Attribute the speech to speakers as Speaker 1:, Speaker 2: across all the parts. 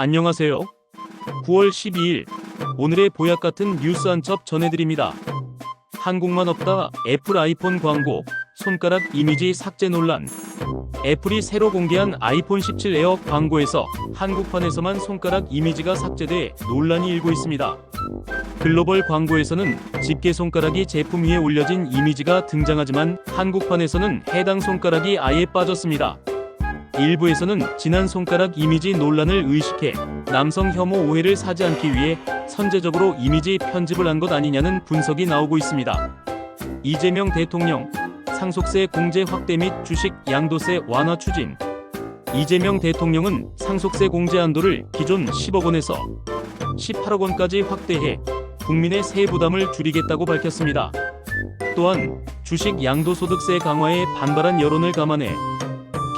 Speaker 1: 안녕하세요. 9월 12일 오늘의 보약 같은 뉴스 한 첩 전해드립니다. 한국만 없다 애플 아이폰 광고 손가락 이미지 삭제 논란 애플이 새로 공개한 아이폰 17 에어 광고에서 한국판에서만 손가락 이미지가 삭제돼 논란이 일고 있습니다. 글로벌 광고에서는 집게 손가락이 제품 위에 올려진 이미지가 등장하지만 한국판에서는 해당 손가락이 아예 빠졌습니다. 일부에서는 지난 손가락 이미지 논란을 의식해 남성 혐오 오해를 사지 않기 위해 선제적으로 이미지 편집을 한 것 아니냐는 분석이 나오고 있습니다. 이재명 대통령 상속세 공제 확대 및 주식 양도세 완화 추진 이재명 대통령은 상속세 공제 한도를 기존 10억 원에서 18억 원까지 확대해 국민의 세해 부담을 줄이겠다고 밝혔습니다. 또한 주식 양도소득세 강화에 반발한 여론을 감안해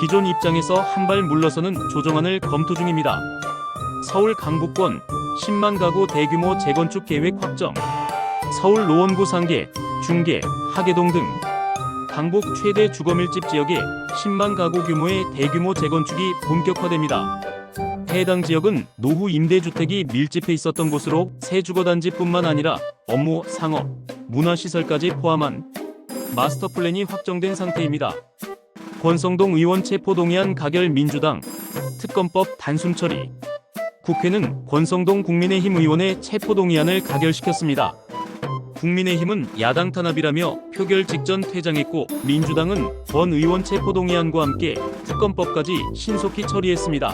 Speaker 1: 기존 입장에서 한 발 물러서는 조정안을 검토 중입니다. 서울 강북권 10만 가구 대규모 재건축 계획 확정. 서울 노원구 상계, 중계, 하계동 등 강북 최대 주거밀집 지역에 10만 가구 규모의 대규모 재건축이 본격화됩니다. 해당 지역은 노후 임대주택이 밀집해 있었던 곳으로 새 주거단지뿐만 아니라 업무, 상업, 문화시설까지 포함한 마스터 플랜이 확정된 상태입니다. 권성동 의원 체포동의안 가결 민주당 특검법 단순 처리 국회는 권성동 국민의힘 의원의 체포동의안을 가결시켰습니다. 국민의힘은 야당 탄압이라며 표결 직전 퇴장했고 민주당은 권 의원 체포동의안과 함께 특검법까지 신속히 처리했습니다.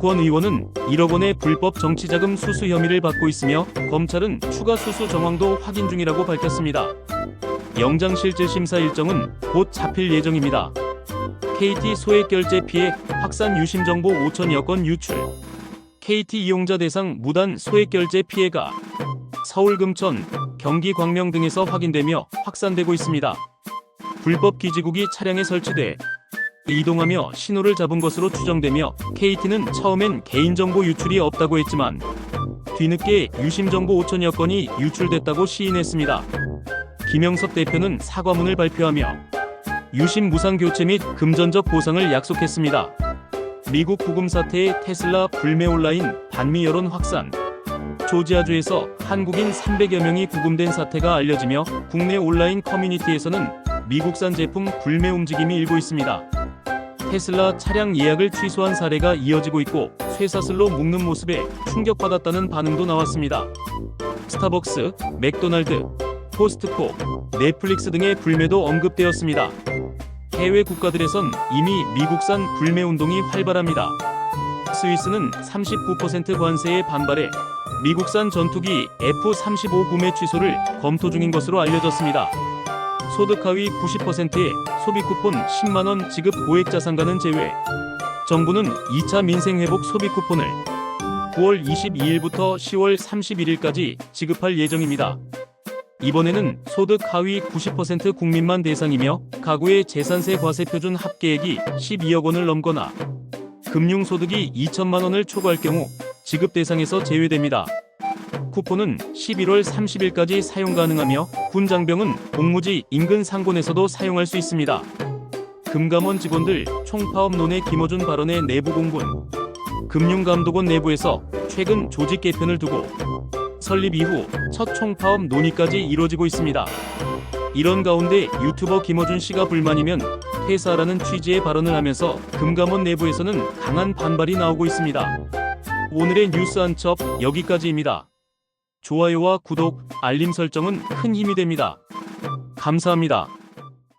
Speaker 1: 권 의원은 1억 원의 불법 정치자금 수수 혐의를 받고 있으며 검찰은 추가 수수 정황도 확인 중이라고 밝혔습니다. 영장실질 심사 일정은 곧 잡힐 예정입니다. KT 소액 결제 피해 확산 유심 정보 5천여 건 유출. KT 이용자 대상 무단 소액 결제 피해가 서울 금천, 경기 광명 등에서 확인되며 확산되고 있습니다. 불법 기지국이 차량에 설치돼 이동하며 신호를 잡은 것으로 추정되며 KT는 처음엔 개인정보 유출이 없다고 했지만 뒤늦게 유심정보 5천여 건이 유출됐다고 시인했습니다. 김영석 대표는 사과문을 발표하며 유심 무상 교체 및 금전적 보상을 약속했습니다. 미국 구금 사태의 테슬라 불매 온라인 반미 여론 확산. 조지아주에서 한국인 300여 명이 구금된 사태가 알려지며 국내 온라인 커뮤니티에서는 미국산 제품 불매 움직임이 일고 있습니다. 테슬라 차량 예약을 취소한 사례가 이어지고 있고 쇠사슬로 묶는 모습에 충격받았다는 반응도 나왔습니다. 스타벅스, 맥도날드, 포스트코, 넷플릭스 등의 불매도 언급되었습니다. 해외 국가들에선 이미 미국산 불매 운동이 활발합니다. 스위스는 39% 관세에 반발해 미국산 전투기 F-35 구매 취소를 검토 중인 것으로 알려졌습니다. 소득 하위 90%의 소비 쿠폰 10만원 지급 고액 자산가는 제외. 정부는 2차 민생회복 소비 쿠폰을 9월 22일부터 10월 31일까지 지급할 예정입니다. 이번에는 소득 하위 90% 국민만 대상이며 가구의 재산세 과세 표준 합계액이 12억 원을 넘거나 금융소득이 2천만 원을 초과할 경우 지급 대상에서 제외됩니다. 쿠폰은 11월 30일까지 사용 가능하며 군 장병은 공무지 인근 상권에서도 사용할 수 있습니다. 금감원 직원들 총파업론의 김어준 발언의 내부 공분 금융감독원 내부에서 최근 조직 개편을 두고 설립 이후 첫 총파업 논의까지 이뤄지고 있습니다. 이런 가운데 유튜버 김어준 씨가 불만이면 퇴사라는 취지의 발언을 하면서 금감원 내부에서는 강한 반발이 나오고 있습니다. 오늘의 뉴스 한첩 여기까지입니다. 좋아요와 구독, 알림 설정은 큰 힘이 됩니다. 감사합니다.